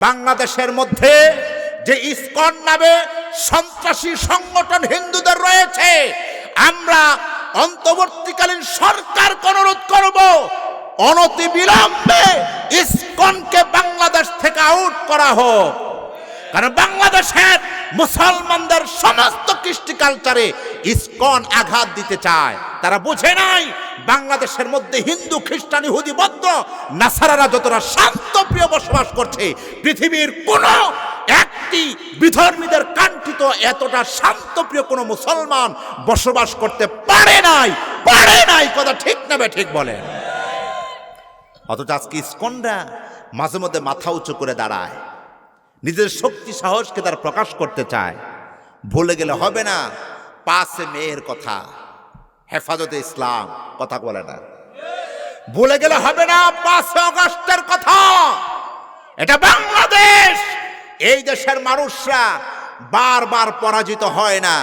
বাংলাদেশের মধ্যে যে ইসকন নামে সন্ত্রাসী সংগঠন হিন্দুদের রয়েছে, আমরা অন্তর্বর্তীকালীন সরকারকে অনুরোধ করব, অনতি বিলম্বে ইসকনকে বাংলাদেশ থেকে আউট করা হোক। কারণ বাংলাদেশের মুসলমানদের সমস্ত কৃষ্টি কালচারে ইসকন আঘাত দিতে চায়। তারা বুঝে নাই বাংলাদেশের মধ্যে হিন্দু, খ্রিস্টান, ইহুদি, বৌদ্ধ, নাসারারা যতটা শান্তপ্রিয় বসবাস করছে, পৃথিবীর কোন একটি বিধর্মীদের কাণ্ঠিত এতটা শান্তপ্রিয় কোনো মুসলমান বসবাস করতে পারে নাই পারে নাই, কথা ঠিক না ঠিক বলেন। অথচ আজকে ইসকনরা মাঝে মধ্যে মাথা উঁচু করে দাঁড়ায়, নিজের শক্তি, সাহসকে তারা প্রকাশ করতে চায়। ভুলে গেলে হবে না পাশে মেয়ের কথা। হেফাজতে ইসলাম, কথা বলে না। ভুলে গেলে হবে না পাঁচে অগস্টের কথা। এটা বাংলাদেশ। এই দেশের মানুষরা বারবার পরাজিত হয় না।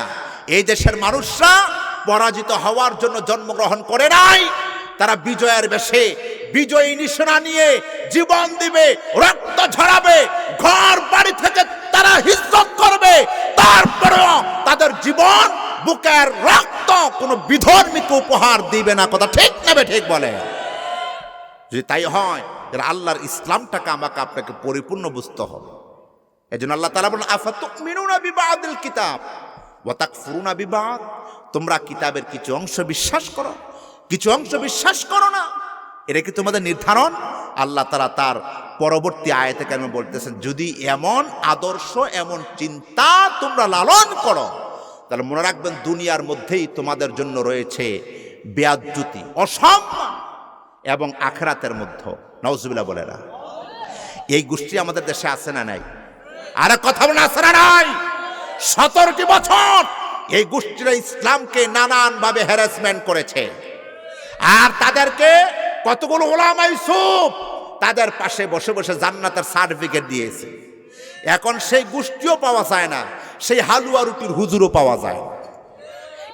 এই দেশের মানুষরা পরাজিত হওয়ার জন্য জন্মগ্রহণ করে নাই। তারা বিজয়ের বেশে বিজয়ী নিশানা নিয়ে জীবন দিবে, রক্ত ঝরাবে, ঘর বাড়ি থেকে তারা হিজ্জত করবে। তারপরেও তাদের জীবন বুকের রক্ত কোনো বিধর্মীকে উপহার দিবে না। কথা ঠিক নেবে ঠিক বলে। যদি তাই হয়, তাহলে আল্লাহর ইসলামটাকে আমাকে আপনাকে পরিপূর্ণ বুঝতে হবে। এই জন্য আল্লাহ তালা বলেন আফাত মিনুনা বিবাদিল কিতাব? ওয়াতাক ফুরুনা বিবাদ? তোমরা কিতাবের কিছু অংশ বিশ্বাস করো। কিছু অংশ বিশ্বাস করো না। এটা কি তোমাদের নির্ধারণ? আল্লাহ তারা তার পরবর্তী আয়তে কেন বলতেছেন, যদি এমন আদর্শ, এমন চিন্তা তোমরা লালন করো তাহলে মনে রাখবেন দুনিয়ার মধ্যেই তোমাদের জন্য রয়েছে বেয়াজ্জুতি অসম্মান এবং আখরাতের মধ্যে। নওজুবিল্লাহ বলে না এই গোষ্ঠী আমাদের দেশে আছে না নাই? আর কথা বলে আছে না নাই? সতেরোটি বছর এই গোষ্ঠীরা ইসলামকে নানান ভাবে হ্যারাসমেন্ট করেছে। আর তাদেরকে কতগুলো ওলামা ইউসুফ তাদের পাশে বসে বসে জান্নাতের সার্টিফিকেট দিয়েছে। এখন সেই গোষ্ঠীও পাওয়া যায় না, সেই হালুয়া রুটির হুজুরও পাওয়া যায় না।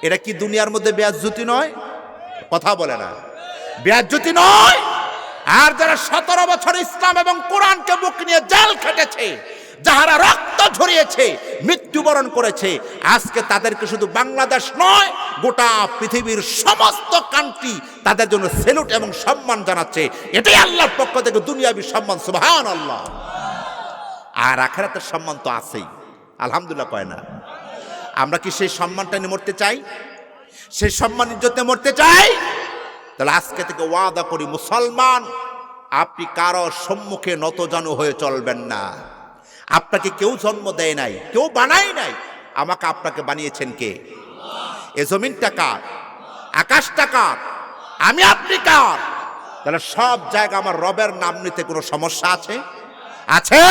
এটা কি দুনিয়ার মধ্যে বেয়াজ্জুতি নয়? কথা বলে না। বেয়াজ্জুতি নয়! আর যারা সতেরো বছর ইসলাম এবং কোরআনকে বুক নিয়ে জাল খেটেছে, যাহারা রক্ত ঝরিয়েছে, মৃত্যুবরণ করেছে, আজকে তাদেরকে শুধু বাংলাদেশ নয়, গোটা পৃথিবীর সমস্ত কান্ট্রি তাদের জন্য সেলুট এবং সম্মান জানাচ্ছে। এটাই আল্লাহর পক্ষ থেকে দুনিয়াবি সম্মান সুবহান আল্লাহ আর আখেরাতের সম্মান তো আছেই। আলহামদুলিল্লাহ কয় না। আমরা কি সেই সম্মানটা নিয়ে মরতে চাই? সেই সম্মান ইজ্জতে মরতে চাই? তাহলে আজকে থেকে ওয়াদা করি, মুসলমান, আপনি কারও সম্মুখে নতজানু হয়ে চলবেন না। আপনাকে কেউ জন্ম দেয় নাই, কেউ বানায় নাই। আমাকে আপনাকে বানিয়েছেন কে? এ জমিনটা কার? আকাশটা কার? আমি আপনি কার? তাহলে সব জায়গা আমার রবের নাম নিতে কোনো সমস্যা আছে? আছে?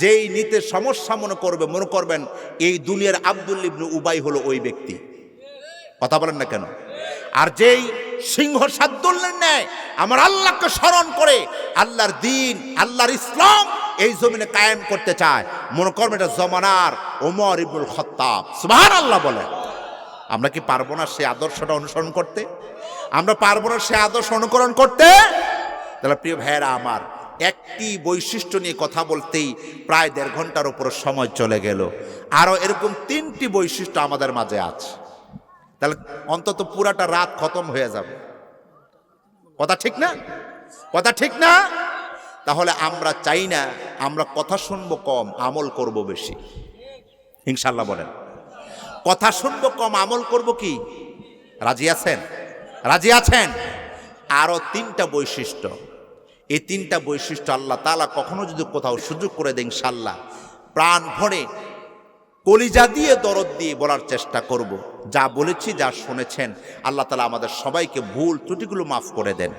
যেই নিতে সমস্যা মনে করবে, মনে করবেন এই দুনিয়ার আব্দুল ইবনু উবাই হলো ওই ব্যক্তি। কথা বলেন না কেন? আর যেই সিংহ সাদ্দুল্লের ন্যায় আমার আল্লাহকে স্মরণ করে আল্লাহর দিন, আল্লাহর ইসলাম এই জমিনে কায়েম করতে চায়, মনে করবেন এটা জমানার ওমর ইবনুল খত্তাব। সুবহান আল্লাহ বলেন আমরা কি পারব না সে আদর্শটা অনুসরণ করতে? আমরা পারব না সে আদর্শ অনুকরণ করতে? তাহলে প্রিয় ভাইয়েরা আমার একটি বৈশিষ্ট্য নিয়ে কথা বলতেই প্রায় দেড় ঘণ্টার উপর সময় চলে গেল। আরও এরকম তিনটি বৈশিষ্ট্য আমাদের মাঝে আছে। তাহলে অন্তত পুরাটা রাত খতম হয়ে যাবে। কথা ঠিক না? কথা ঠিক না? তাহলে আমরা চাই না, আমরা কথা শুনব কম, আমল করব বেশি। ইনশাল্লাহ বলেন। কথা শুনব কম, আমল করব কি? রাজি আছেন? রাজি আছেন? আরও তিনটা বৈশিষ্ট্য। এই তিনটা বৈশিষ্ট্য আল্লাহ তালা কখনো যদি কোথাও সুযোগ করে দেন সাল্লাহ প্রাণ ভরে কলিজা দিয়ে দরদ দিয়ে বলার চেষ্টা করব। যা বলেছি, যা শুনেছেন, আল্লাহ তালা আমাদের সবাইকে ভুল ত্রুটিগুলো মাফ করে দেন।